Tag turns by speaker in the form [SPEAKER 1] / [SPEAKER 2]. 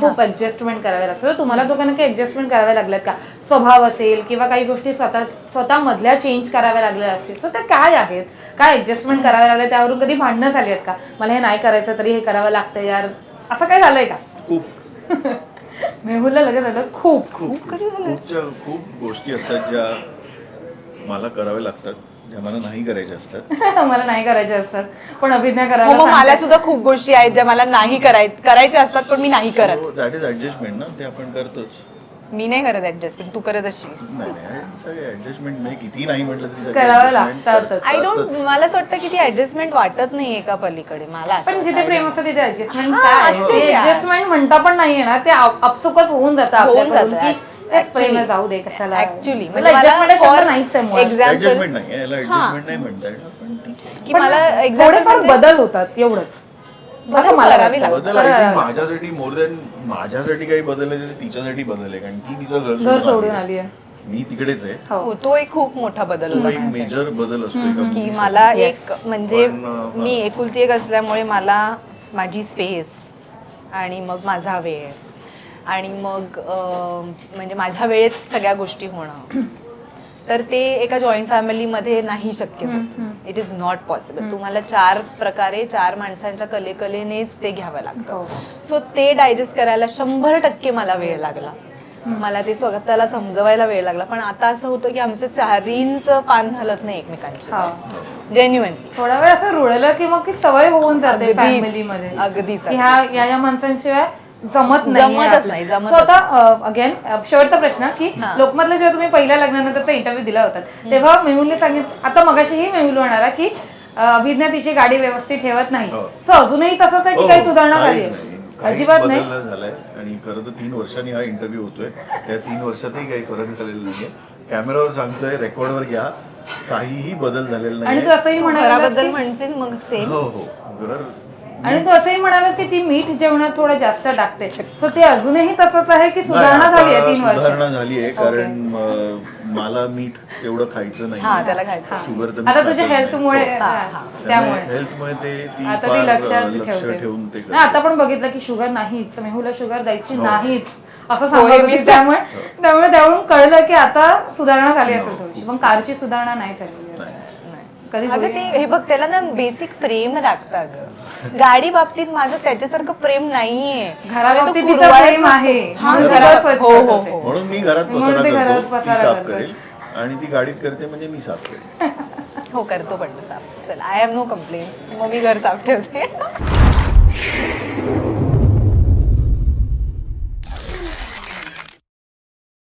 [SPEAKER 1] खूप ऍडजस्टमेंट करावे लागतं तुम्हाला दोघांना काही ऍडजस्टमेंट कराव्या लागल्यात का? स्वभाव असेल किंवा काही गोष्टी स्वतः स्वतः मधल्या चेंज कराव्या लागल्या असतील. तर त्या काय आहेत? काय ऍडजस्टमेंट कराव्या लागल्या? त्यावरून कधी भांडणं झाली आहेत का? मला हे नाही करायचं तरी हे करावं लागतं यार. असं काय झालंय का?
[SPEAKER 2] खूप.
[SPEAKER 1] मेहुलला लगेच आलं खूप.
[SPEAKER 2] खूप खूपच्या खूप गोष्टी असतात ज्या मला कराव्या लागतात. ज्या मला नाही करायच्या असतात
[SPEAKER 1] मला नाही करायचे असतात पण अभिनय
[SPEAKER 3] हो,
[SPEAKER 1] करायला
[SPEAKER 3] मग मला. सुद्धा खूप गोष्टी आहेत ज्या मला नाही कराय करायच्या असतात पण मी नाही करत
[SPEAKER 2] दॅट इज ऍडजस्टमेंट ना ते आपण करतोच
[SPEAKER 3] मी नाही करत ऍडजस्टमेंट तू करत अशी
[SPEAKER 2] नाही नाही सगळे ऍडजस्टमेंट म्हणजे किती नाही म्हटलं तरी सगळे
[SPEAKER 1] करावं
[SPEAKER 2] adjustment
[SPEAKER 1] लागतातच.
[SPEAKER 3] I don't. मला असं वाटतं की ती ऍडजस्टमेंट वाटत नाहीये का पलीकडे मला असं
[SPEAKER 1] पण जिथे
[SPEAKER 3] वाटतं.
[SPEAKER 1] प्रेम असतं तिथे ऍडजस्टमेंट
[SPEAKER 3] हा,
[SPEAKER 1] काय
[SPEAKER 3] असते.
[SPEAKER 1] ऍडजस्टमेंट म्हणता पण नाहीये ना ते आप- आपसुकच होऊन जातं
[SPEAKER 3] होऊन
[SPEAKER 1] आपल्याकडून
[SPEAKER 3] जातं.
[SPEAKER 1] की जाऊ दे कशाला.
[SPEAKER 3] Actually.
[SPEAKER 1] म्हणजे
[SPEAKER 3] मला
[SPEAKER 1] adjustment आहे, शब्द
[SPEAKER 3] for
[SPEAKER 1] नाहीच आहे मुळात.
[SPEAKER 3] example-
[SPEAKER 2] ऍडजस्टमेंट नाही याला ऍडजस्टमेंट नाही म्हणता येणार पण ठीक आहे.
[SPEAKER 3] की मला
[SPEAKER 1] थोडेफार
[SPEAKER 3] म्हणजे-
[SPEAKER 1] बदल होतात एवढंच.
[SPEAKER 3] बदल
[SPEAKER 1] असं मला
[SPEAKER 3] करावी
[SPEAKER 1] वाटतं.
[SPEAKER 2] बदल आय थिंक माझ्यासाठी मोर दॅन माझ्यासाठी काही बदल आहे ते तिच्यासाठी बदल आहे कारण ती तिचं घर
[SPEAKER 1] घर सोडून आली आहे.
[SPEAKER 2] मी तिकडेच आहे.
[SPEAKER 1] हो.
[SPEAKER 3] हो तो एक खूप मोठा बदल
[SPEAKER 2] तो
[SPEAKER 3] होता.
[SPEAKER 2] एक मेजर बदल असतो एका
[SPEAKER 3] की
[SPEAKER 2] मुलीसाठी.
[SPEAKER 3] मला. एक म्हणजे
[SPEAKER 2] पण, अं,
[SPEAKER 3] मी एकुलती एक असल्यामुळे मला माझी स्पेस आणि मग माझा वेळ. आणि मग म्हणजे माझ्या वेळेत सगळ्या गोष्टी होणं. तर ते एका जॉईंट फॅमिलीमध्ये नाही शक्य होत. इट इज नॉट पॉसिबल तुम्हाला चार प्रकारे चार माणसांच्या कलेकलेनेच ते घ्यावं लागतं.
[SPEAKER 1] हो.
[SPEAKER 3] सो ते डायजेस्ट करायला शंभर टक्के मला वेळ लागला. मला ते स्वतःला समजवायला वेळ लागला. पण आता असं होतं की आमचं चारींचं पान हलत नाही एकमेकांच्या
[SPEAKER 1] हा.
[SPEAKER 3] जेन्युअनली
[SPEAKER 1] थोडा वेळ असं रुळलं की मग की सवय होऊन जाते
[SPEAKER 3] अगदीच.
[SPEAKER 1] ह्या या या माणसांशिवाय जमत नाही
[SPEAKER 3] जमतच नाही, जमतच
[SPEAKER 1] अगेन शेवटचा प्रश्न की
[SPEAKER 3] हा.
[SPEAKER 1] लोकमतला जेव्हा तुम्ही पहिल्या लग्नानंतरचा इंटरव्ह्यू दिला होता तेव्हा मेहुलने सांगितलं आता मगाशीही मेहुल म्हणाला की अं, अभिज्ञा तिची गाडी व्यवस्थित ठेवत नाही.
[SPEAKER 2] हो.
[SPEAKER 1] सो अजूनही तसंच आहे की
[SPEAKER 2] हो,
[SPEAKER 1] काही सुधारणा
[SPEAKER 2] काहीच
[SPEAKER 1] झाली आहे?
[SPEAKER 2] नाही. काहीच
[SPEAKER 1] अजिबात नाही?
[SPEAKER 2] बदल झालाय. आणि खरं तर तीन वर्षांनी हा इंटरव्ह्यू होतोय. या तीन वर्षातही काही फरक झालेला नाहीये. कॅमेरावर सांगतोय रेकॉर्डवर घ्या. काहीही बदल झालेला
[SPEAKER 1] आणि तू
[SPEAKER 2] नाही
[SPEAKER 1] असंही म्हणाला
[SPEAKER 3] घराबद्दल म्हणशील मग सेम
[SPEAKER 2] हो हो. घर
[SPEAKER 1] आणि तू असंही म्हणालास की ती मीठ जेवणात थोडं जास्त टाकते. सो ते अजूनही तसंच आहे की सुधारणा झाली आहे तीन वर्ष?
[SPEAKER 2] सुधारणा झाली आहे कारण अं, मला मीठ तेवढं खायचं नाही
[SPEAKER 3] हा त्याला खायचं.
[SPEAKER 2] शुगर तर मी
[SPEAKER 1] आता तुझ्या
[SPEAKER 2] खातच नाही.
[SPEAKER 1] हेल्थमुळे
[SPEAKER 3] हा, हा.
[SPEAKER 1] त्यामुळे.
[SPEAKER 2] हेल्थमुळे ते ती
[SPEAKER 1] आता
[SPEAKER 2] फार
[SPEAKER 1] लक्षात
[SPEAKER 2] अं, लक्ष ठेवून ते
[SPEAKER 1] नाही, आता पण बघितलं की शुगर नाहीच. मेहुला शुगर द्यायची
[SPEAKER 2] हो.
[SPEAKER 1] नाहीच. असं
[SPEAKER 3] होय,
[SPEAKER 1] सांगत
[SPEAKER 3] मी
[SPEAKER 1] होती त्यामुळे त्यामुळे त्यावरून कळलं की आता सुधारणा झाली असेल थोडीशी पण कारची सुधारणा नाही झाली.
[SPEAKER 2] नाही.
[SPEAKER 1] कधी
[SPEAKER 3] अगं ते हे बघ त्याला ना बेसिक प्रेम लागतं अगं. गाडी बाबतीत माझं त्याच्यासारखं प्रेम नाहीये.
[SPEAKER 1] घराबाबतीत
[SPEAKER 3] तो
[SPEAKER 1] तिचं
[SPEAKER 3] कुरवाळत
[SPEAKER 1] प्रेम आहे.
[SPEAKER 3] हा,
[SPEAKER 1] म्हणून
[SPEAKER 3] घरात-
[SPEAKER 1] घरात स्वच्छ
[SPEAKER 3] हो हो. हो.
[SPEAKER 2] म्हणून मी घरात
[SPEAKER 1] म्हणून
[SPEAKER 2] पसारा
[SPEAKER 1] ते घरात
[SPEAKER 2] करतो ती
[SPEAKER 1] पसारा
[SPEAKER 2] साफ
[SPEAKER 1] करतो.
[SPEAKER 2] करेल. आणि ती गाडीत करते म्हणजे मी साफ करेल.
[SPEAKER 3] हो करतो पण साफ. चल आय हॅव नो कंप्लेंट मग मी घर साफ ठेवते.